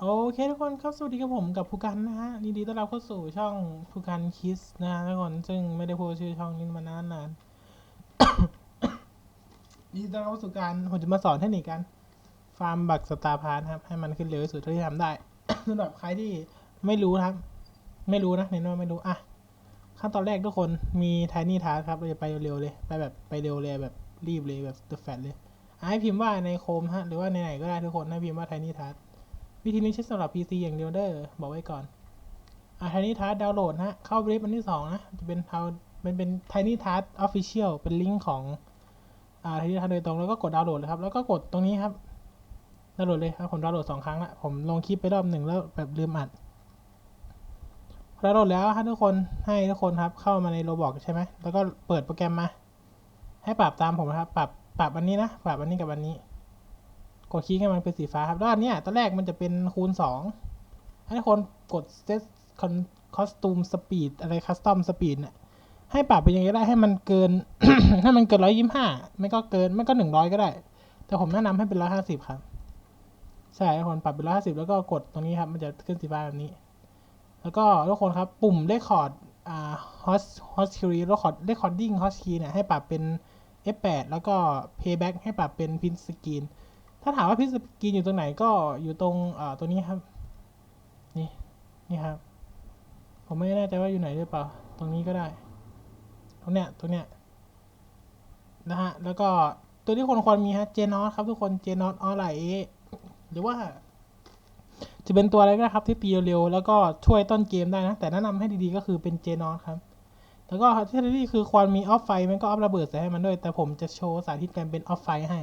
โอเคทุกคนครับสวัสดีครับผมกับภูกันนะฮะยินดีต้อนรับเข้าสู่ช่องภูกันคิสนะฮะทุกคนซึ่งไม่ได้พูดชื่อช่องนี้มานานนานยินดีต้อนรับเข้าสู่การผมจะมาสอนเทคนิคการฟาร์มบักสตาร์พาร์ทครับให้มันขึ้นเร็วที่สุดเท่าที่ทำได้สำหรับใครที่ไม่รู้นะครับ ไม่รู้นะเน้นว่าไม่รู้อะขั้นตอนแรกทุกคนมีไทนี่ทาร์ครับเราจะไปเร็วๆเลยไปแบบไปเร็วเลยแบบรีบเลยแบบเดอะแฟลเลยให้พิมพ์ว่าในโคมฮะหรือว่าในไหนก็ได้ทุกคนให้พิมพ์ว่าไทนี่ทาร์ วิธีนี้ใช้สำหรับ PC อย่างเดียวเด้อบอกไว้ก่อนอะ Tiny Task ดาวน์โหลดนะ เข้าบริฟอันที่สองนะ จะเป็นทาเป็นเป็น Tiny Task Official เป็นลิงก์ของอ่า Tiny Task โดยตรงแล้วก็กดดาวน์โหลดเลยครับ แล้วก็กดตรงนี้ครับดาวน์โหลดเลยครับผมดาวน์โหลดสองครั้งละผมลงคลิปไปรอบหนึ่งแล้วแบบลืมอัดพอดาวน์โหลดแล้วให้ทุกคนให้ทุกคนครับเข้ามาในโรบอกใช่ไหมแล้วก็เปิดโปรแกรมมา ให้ปรับตามผมนะครับ ปรับปรับอันนี้นะ ปรับอันนี้กับอันนี้ กดคลิกให้มันเป็นสีฟ้าครับแล้วอันเนี้ยตอนแรกมันจะเป็นคูณสองให้คนกด set costume speed อะไร custom speed เนี่ยให้ปรับไปยังไงได้ให้มันเกิน ให้มันเกินร้อยยี่ห้าไม่ก็เกินไม่ก็หนึ่งร้อยก็ได้ แต่ผมแนะนำให้เป็นร้อยห้าสิบครับ ใช่ทุกคนปรับเป็นร้อยห้าสิบแล้วก็กดตรงนี้ครับ มันจะขึ้นสีฟ้าแบบนี้ แล้วก็ทุกคนครับปุ่ม record อ่า host host key record recording host key เนี่ยให้ปรับเป็น F8 แล้วก็ payback ให้ปรับเป็น print screen ถ้าถามว่าพิสกรีนอยู่ตรงไหนก็อยู่ตรงอ่ตัวนี้ครับ นี่นี่ครับ ผมไม่แน่ใจว่าอยู่ไหนหรือเปล่า ตรงนี้ก็ได้ตรงเนี้ยตรงเนี้ยนะฮะแล้วก็ตัวที่คนควรมีฮะเจนอสครับทุกคนเจนอสออไลน์หรือว่า จะเป็นตัวอะไรก็ได้ครับที่ตีเร็วๆแล้วก็ช่วยต้นเกมได้นะ แต่แนะนำให้ดีๆก็คือเป็นเจนอสครับแล้วก็ที่ดีคือควรมีออฟไฟมันก็ออฟระเบิดใส่ให้มันด้วย แต่ผมจะโชว์สาธิตการเป็นออฟไฟให้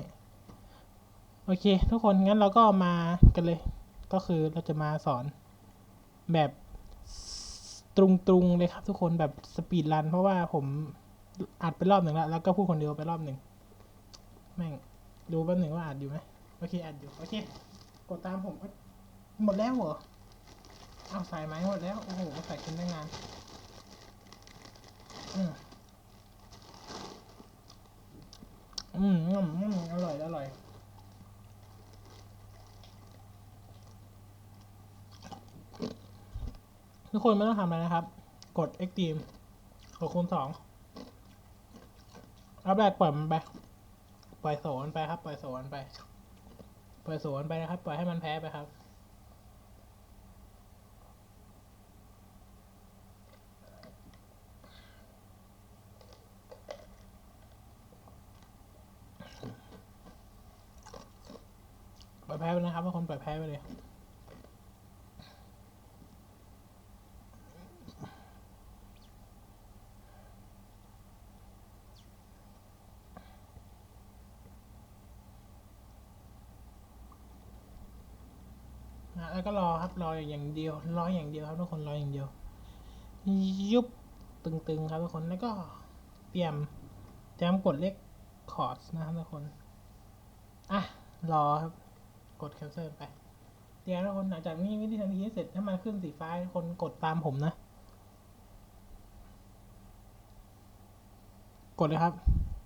โอเค ทุกคนงั้นเราก็มากันเลย ก็คือเราจะมาสอนแบบตรงๆเลยครับทุกคนแบบสปีดรันเพราะว่าผมอัดไปรอบหนึ่งแล้ว แล้วก็พูดคนเดียวไปรอบหนึ่งแม่งดูแป๊บหนึ่งว่าอัดอยู่ไหมโอเคอัดอยู่โอเคกดตามผมหมดแล้วเหรอเอาใส่ไหมหมดแล้วโอ้โหใส่ขึ้นได้งานอืมอืมอืมอืมอร่อยอร่อย ทุกคนไม่ต้องทำอะไรนะครับ กด Extreme กดคูณสองรับแรกปล่อยมันไป ปล่อยโสนไปครับ ปล่อยโสนไป ปล่อยโสนไปนะครับ ปล่อยให้มันแพ้ไปครับปล่อยแพ้ไปนะครับทุกคนปล่อยแพ้ไปเลย แล้วก็รอครับรออย่างเดียวรออย่างเดียวครับทุกคนรออย่างเดียว ยุบตึงๆครับทุกคนแล้วก็เตรียมเตรียมกดเลขคอร์ดนะครับทุกคนอะรอครับกด cancel ไปเดี๋ยวทุกคนหลังจากนี้วิธีทันทีเสร็จถ้ามันขึ้นสีฟ้าทุกคนกดตามผมนะ กดเลยครับ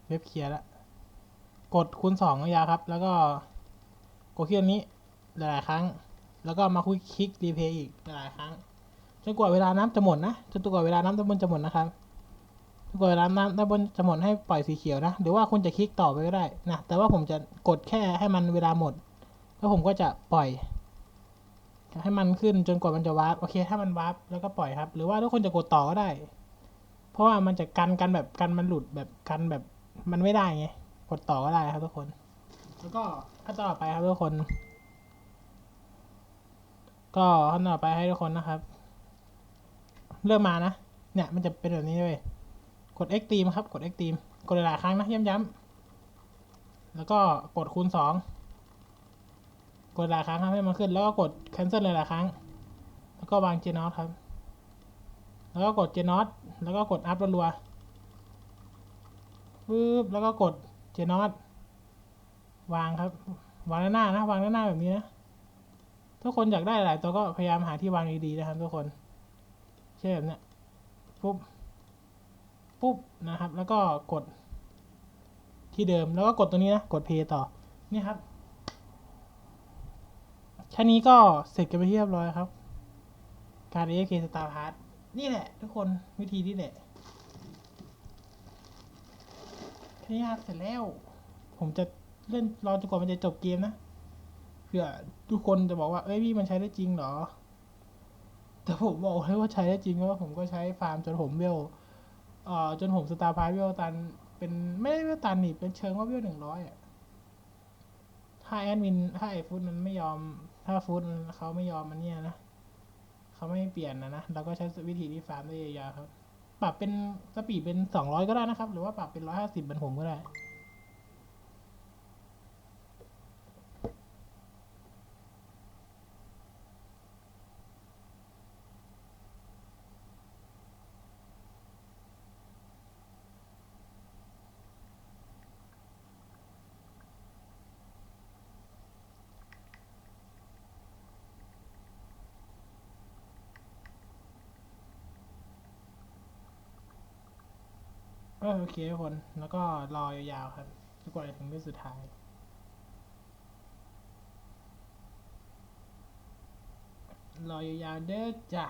เว็บเคลียร์แล้วกดคูณสองยาวครับ แล้วก็กดที่อันนี้หลายๆครั้ง แล้วก็มาคุยคลิกรีเพย์อีกหลายครั้งจนกว่าเวลาน้ำจะหมดนะจนกว่าเวลาน้ำด้านบนจะหมดนะครับจนกว่าเวลาน้ำด้านบนจะหมดให้ปล่อยสีเขียวนะหรือว่าคุณจะคลิกต่อไปก็ได้นะแต่ว่าผมจะกดแค่ให้มันเวลาหมด แล้วผมก็จะปล่อย ให้มันขึ้นจนกว่ามันจะวาร์ปโอเค ถ้ามันวาร์ปแล้วก็ปล่อยครับ หรือว่าทุกคนจะกดต่อก็ได้ เพราะว่ามันจะกันกันแบบกันมันหลุดแบบกันแบบมันไม่ได้ไงกดต่อก็ได้ครับทุกคน แล้วก็ขั้อนต่อไปครับทุกคน ก็ขั้นตอนต่อไปให้ทุกคนนะครับ เริ่มมานะ เนี่ยมันจะเป็นแบบนี้เลย กด Extreme ครับ กด Extreme กดหลายๆครั้งนะย้ำๆแล้วก็กดคูณสองกดหลายครั้งครับให้มันขึ้น แล้วก็กด cancel หลายๆครั้ง แล้วก็วาง g n o t ครับ แล้วก็กด g n o t แล้วก็กด up รัวๆปึ๊บแล้วก็กด g n o t วางครับ วางด้านหน้านะ วางด้านหน้าแบบนี้นะ ทุกคนอยากได้หลายตัวก็พยายามหาที่วางดีๆนะครับทุกคนเช่นแบบนี้ปุ๊บปุ๊บนะครับ แล้วก็กดที่เดิมแล้วก็กดตัวนี้นะ กด play ต่อ นี่ครับแค่นี้ก็เสร็จกันไปเรียบร้อยครับ การ AFK Star Pass นี่แหละ ทุกคนวิธีนี้แหละแค่นี้ครับเสร็จแล้ว ผมจะเล่นรอจนกว่ามันจะจบเกมนะ เผื่อทุกคนจะบอกว่า เอ้ยพี่มันใช้ได้จริงเหรอ แต่ผมบอกเลยว่าใช้ได้จริงเพราะว่าผมก็ใช้ฟาร์มจนผมเวลเอ่อจนผมสตาร์พาร์เวลตัน เป็นไม่ได้เวลตันนี่เป็นเชิงว่าเวลหนึ่งร้อยอะถ้าแอดมินถ้าไอฟุตมันไม่ยอม ถ้าฟุตเขาไม่ยอมมันเนี่ยนะเขาไม่เปลี่ยนนะนะเราก็ใช้วิธีที่ฟาร์มได้ยาวๆครับ ปรับเป็นสปีดเป็นสองร้อยก็ได้นะครับ หรือว่าปรับเป็นร้อยห้าสิบเป็นผมก็ได้ เออโอเคทุกคน แล้วก็รอยาวๆครับทุกคนถึงที่องสุดท้ายรอยาวๆเด้อจ้ะ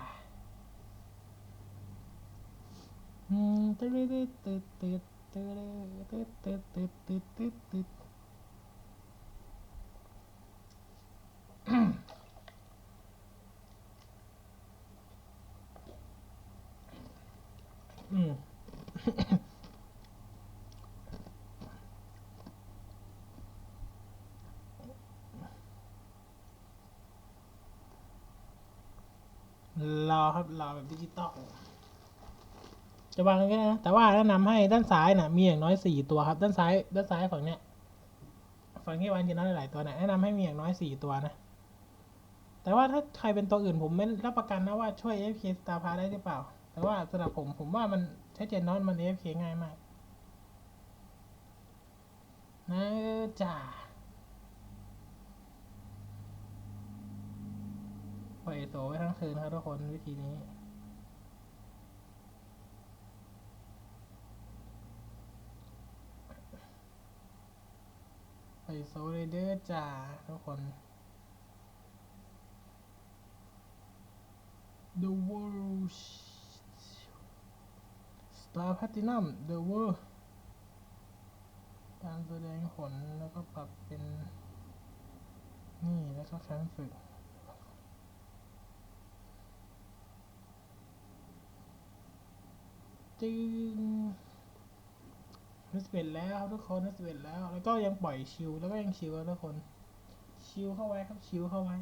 อืมตึ๊ดตึ๊ดตึ๊ดตึ๊ดตึ๊ดตึ๊ดตึ๊ดตึ๊ดตึ๊ดตึ๊ดตึ๊ดอืม รอ ครับรอแบบดิจิตอลจะวางก็ได้นะแต่ว่าแนะนำให้ด้านซ้ายน่ะมีอย่างน้อยสี่ตัวครับ ด้านซ้ายด้านซ้ายฝั่งเนี้ยฝั่งที่วางจีนอสหลายตัวนะแนะนำให้มีอย่างน้อยสี่ตัวนะแต่ว่าถ้าใครเป็นตัวอื่นผมไม่รับประกันนะว่าช่วย AFK Star Pass ได้หรือเปล่า แต่ว่าสำหรับผมผมว่ามันใช้เจนนอสมัน AFK ง่ายมาก นะจ้า ล่อยโตไว้ทั้งคืนครับทุกคนวิธีนี้ปล่อยโซเลยเด้อจ้าทุกคน The World Star Platinum The World การแสดงผลแล้วก็ปรับเป็น นี่แล้วก็แฟ้มฝึก จึงนัสเปนแล้วครับทุกคนนัสเปนแล้ว แล้วก็ยังปล่อยชิลแล้วก็ยังชิลครับทุกคน ชิลเข้าไว้ครับชิลเข้าไว้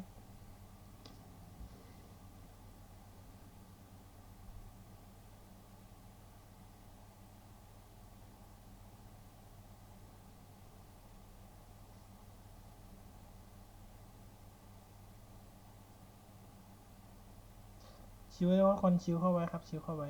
ชิลไว้ว่าคนชิลเข้าไว้ครับ ชิลเข้าไว้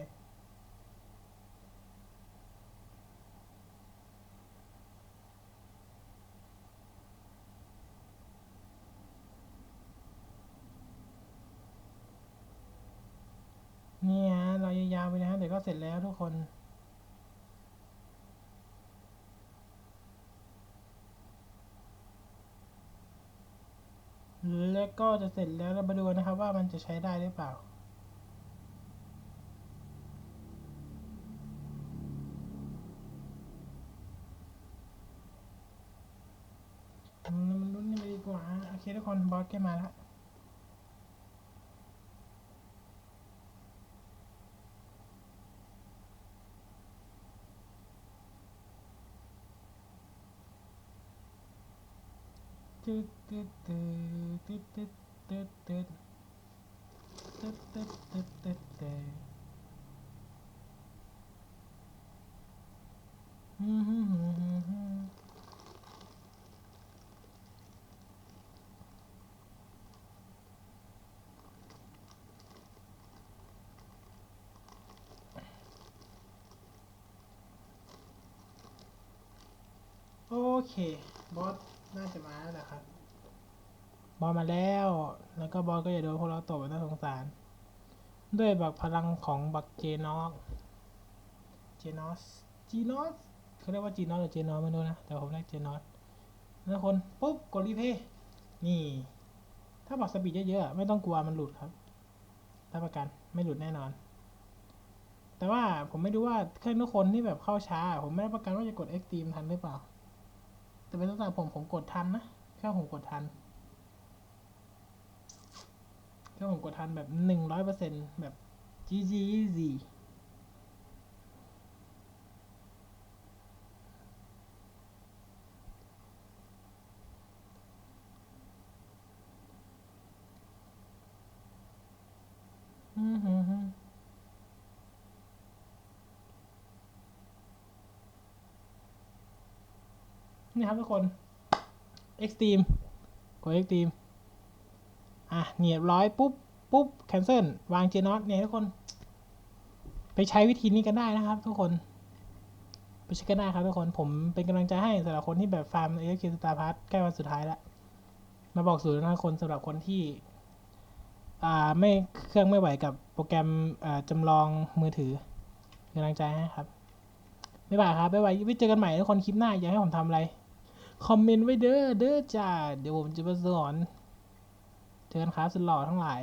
นี่ฮะรอยาวๆ ไปนะเดี๋ยวก็เสร็จแล้วทุกคน แล้วก็จะเสร็จแล้วเรามาดูนะครับว่ามันจะใช้ได้หรือเปล่ามันลุ้นกันเลยดีกว่า โอเคทุกคนบอสแกมาแล้ว โอเคบอส น่าจะมาแล้วนะครับ บอสมาแล้ว แล้วก็บอสก็อย่าโดนพวกเราตบน่าสงสาร ด้วยแบบพลังของบักเจนอกเจนอสจีนอสเขาเรียกว่าจีนอสหรือเจนอสไม่รู้นะ แต่ผมเรียกเจนอสทุกคนปุ๊บกดรีเพย์นี่ ถ้าบอกสปีดเยอะๆไม่ต้องกลัวมันหลุดครับรับประกันไม่หลุดแน่นอน แต่ว่าผมไม่รู้ว่าเครื่องทุกคนที่แบบเข้าช้า ผมไม่รับประกันว่าจะกด Extreme ทันหรือเปล่า แต่เป็นลักษณะผมผมกดทันนะแค่ผมกดทันแค่ผมกดทันแบบหนึ่งร้อยเปอร์เซ็นแบบจีจีจีมฮึฮึ นี่ครับทุกคน Extreme กด Extreme อะเนียบร้อยปุ๊บปุ๊บ cancel วางเจนอตเนี่ยทุกคน ไปใช้วิธีนี้กันได้นะครับ ทุกคนไปใช้กันได้ครับทุกคน ผมเป็นกำลังใจให้สำหรับคนที่แบบฟาร์มเอ k สตาร์พาร์ใกล้วันสุดท้ายแล้ว มาบอกสูตรนะคนสำหรับคนที่ อ่าไม่เครื่องไม่ไหวกับโปรแกรมอ่าจำลองมือถือกำลังใจให้ครับ ไม่บายครับไม่บายไว้เจอกันใหม่ทุกคนคลิปหน้าอยากให้ผมทำอะไร คอมเมนต์ไว้เด้อเด้อจ้า เดี๋ยวผมจะมาสอนเจอกันครับสุดหล่อทั้งหลาย